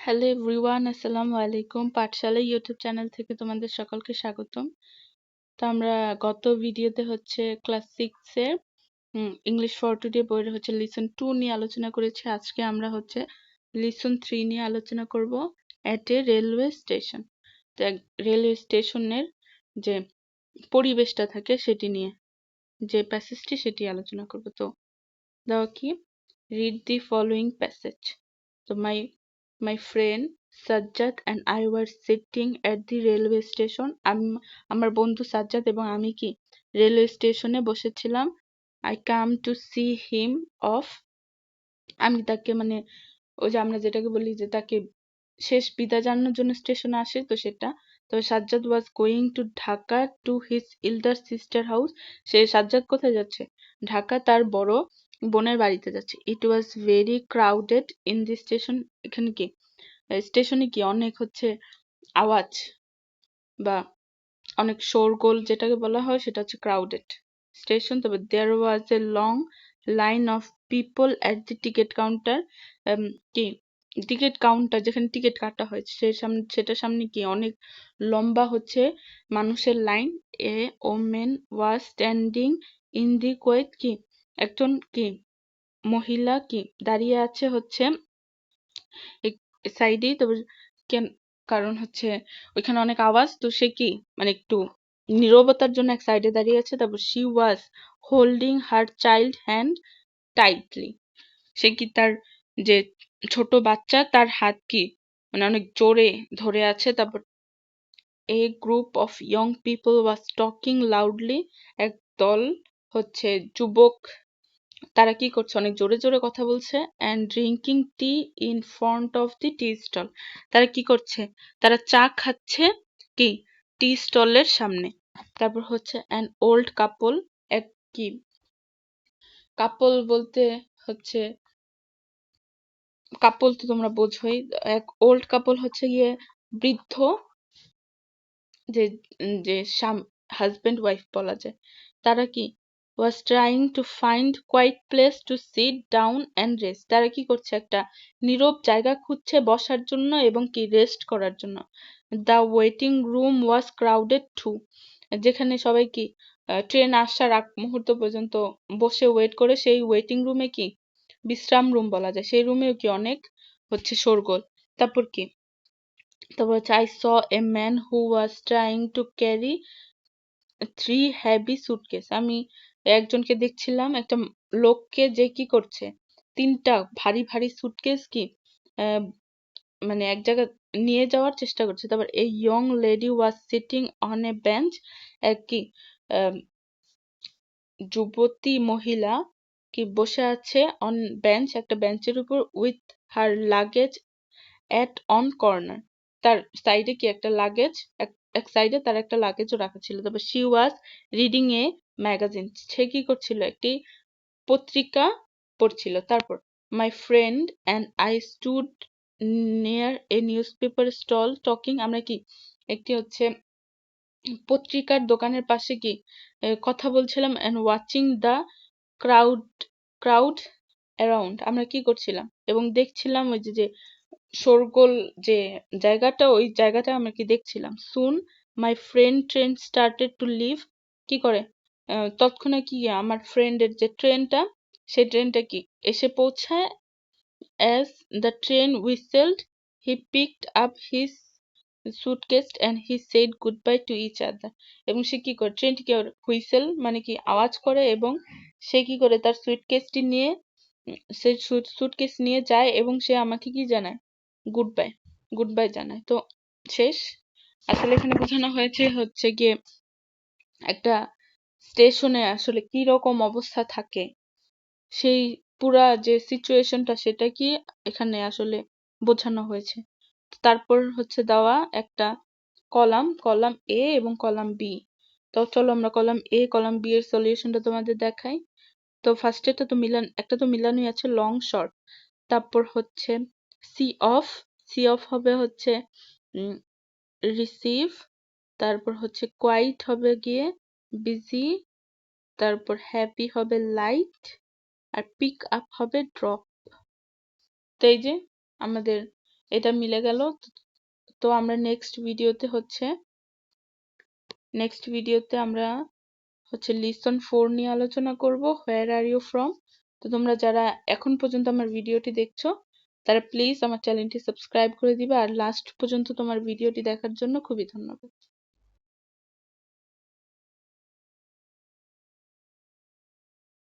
Hello everyone আসসালামু আলাইকুম। পাঠশালা YouTube channel থেকে তোমাদের সকলকে স্বাগতম। তো আমরা গত ভিডিওতে হচ্ছে ক্লাস সিক্সের ইংলিশ ফর টুডে বইয়ের হচ্ছে লিসন টু নিয়ে আলোচনা করেছি। আজকে আমরা হচ্ছে লিসন থ্রি নিয়ে আলোচনা করব অ্যাট এ রেলওয়ে স্টেশন তো রেলওয়ে স্টেশনের যে পরিবেশটা থাকে সেটি নিয়ে, যে প্যাসেজটি সেটি আলোচনা করব। তো দাও কি? রিড দি ফলোয়িং প্যাসেজ তো মাই my friend Sajjad and I were sitting at the railway station. আমার বন্ধু সাজ্জাদ এবং আমি কি রেলওয়ে স্টেশনে বসেছিলাম। I come to see him off আমি তাকে মানে ওই যে আমরা যেটাকে বলি যে তাকে শেষ বিদায় জানানোর জন্য স্টেশনে আসে তো সেটা। তো Sajjad was going to Dhaka to his elder sister house সে সাজ্জাদ কোথায় যাচ্ছে? ঢাকা তার বড় বোনের বাড়িতে যাচ্ছে। It was very crowded in the station এখানে কি? স্টেশনে কি অনেক হচ্ছে আওয়াজ বা অনেক শোরগোল যেটাকে বলা হয় সেটা হচ্ছে ক্রাউডেড স্টেশন তবে there was a long line of people at the ticket counter কি? টিকিট কাউন্টার যেখানে টিকিট কাটা হয় সে সামনে সেটার সামনে কি অনেক লম্বা হচ্ছে মানুষের line a women was standing in the queue কি? একজন কি, মহিলা কি দাঁড়িয়ে আছে হচ্ছে সাইডেই তবে কেন, কারণ হচ্ছে ওইখানে অনেক আওয়াজ, তো সে কি মানে একটু নীরবতার জন্য এক সাইডে দাঁড়িয়ে আছে, তারপর she was holding her child hand tightly সে কি তার যে ছোট বাচ্চা, তার হাত কি মানে অনেক জোরে ধরে আছে, তারপর a group of young people was talking loudly এক দল হচ্ছে যুবক, তারা কি করছে? অনেক জোরে জোরে কথা বলছে and drinking tea in front of the tea stall তারা কি করছে? তারা চা খাচ্ছে কি? টি স্টলের সামনে। তারপর হচ্ছে অ্যান ওল্ড কাপল এক কি? কাপল বলতে হচ্ছে কাপল তো তোমরা বোঝোই। এক ওল্ড কাপল হচ্ছে গিয়ে বৃদ্ধ, যে যে হাজবেন্ড ওয়াইফ বলা যায়। তারা কি? Was trying to find quiet place to sit down and rest. তারা কি করছে? একটা নীরব জায়গা খুঁজছে বসার জন্য এবং কি রেস্ট করার জন্য। The waiting room was crowded too যেখানে সবাই কি ট্রেন আসার আগ মুহূর্ত পর্যন্ত বসে ওয়েট করে, সেই ওয়েটিং রুমে কি বিশ্রাম রুম বলা যায়। সেই রুমেও কি অনেক হচ্ছে শোরগোল। তারপর কি? তারপর হচ্ছে I saw a man who was trying to carry three heavy suitcase আমি একজনকে দেখছিলাম, একটা লোককে যে কি করছে, তিনটা ভারী ভারী সুটকেস কি মানে এক জায়গায় নিয়ে যাওয়ার চেষ্টা করছে। তারপর এই young lady was sitting on a bench এক কি যুবতী মহিলা কি বসে আছে অন বেঞ্চ একটা বেঞ্চের উপর with her luggage at on corner তার সাইডে কি একটা লাগেজ এক সাইডে তার একটা লাগেজও রাখা ছিল। তারপর she was reading a magazine সে কি করছিল? একটি পত্রিকা পড়ছিল। তারপর my friend and I stood near a newspaper stall talking আমরা কি, একটি হচ্ছে পত্রিকার দোকানের পাশে কি কথা বলছিলাম and watching the crowd crowd around আমরা কি করছিলাম? এবং দেখছিলাম ওই যে শোরগোল যে জায়গাটা, ওই জায়গাটা আমরা কি দেখছিলাম? Soon my friend train started to leave কি করে? তৎক্ষণাৎ কি আমার ফ্রেন্ডের যে ট্রেনটা সেই ট্রেনটা কি এসে পৌঁছায়? As the train whistled he picked up his suitcase and he said goodbye to each other এবং সে কি করে? ট্রেনটি কি হুইসেল মানে কি আওয়াজ করে এবং সে কি করে? তার সুইটকেসটি নিয়ে, সে সুটকেস নিয়ে যায় এবং সে আমাকে কি জানায়? গুড বাই গুড বাই জানায়। তো শেষ। আসলে এখানে বোঝানো হয়েছে হচ্ছে গিয়ে একটা স্টেশনে আসলে কি রকম অবস্থা থাকে, সেই পুরা যে সিচুয়েশনটা সেটা কি এখানে আসলে বোঝানো হয়েছে। তারপর হচ্ছে দেওয়া একটা কলাম কলাম এ এবং কলাম বি তো চলো আমরা কলাম এ কলাম বি এর সলিউশনটা তোমাদের দেখাই। তো ফার্স্টেটা তো মিলান, একটা তো মিলানোই আছে লং শর্ট তারপর হচ্ছে সি অফ সি অফ হবে হচ্ছে রিসিভ তারপর হচ্ছে কোয়াইট হবে গিয়ে বিজি তারপর হ্যাপি হবে লাইট আর পিক আপ হবে ড্রপ তো এই যে আমাদের এটা মিলে গেল। তো আমরা নেক্সট ভিডিওতে হচ্ছে নেক্সট ভিডিওতে আমরা হচ্ছে লিসন ফোর নিয়ে আলোচনা করব হোয়ার আর ইউ ফ্রম তো তোমরা যারা এখন পর্যন্ত আমার ভিডিওটি দেখছ তারা প্লিজ আমার চ্যানেলটি সাবস্ক্রাইব করে দিবে। আর লাস্ট পর্যন্ত তোমার ভিডিওটি দেখার জন্য খুবই ধন্যবাদ।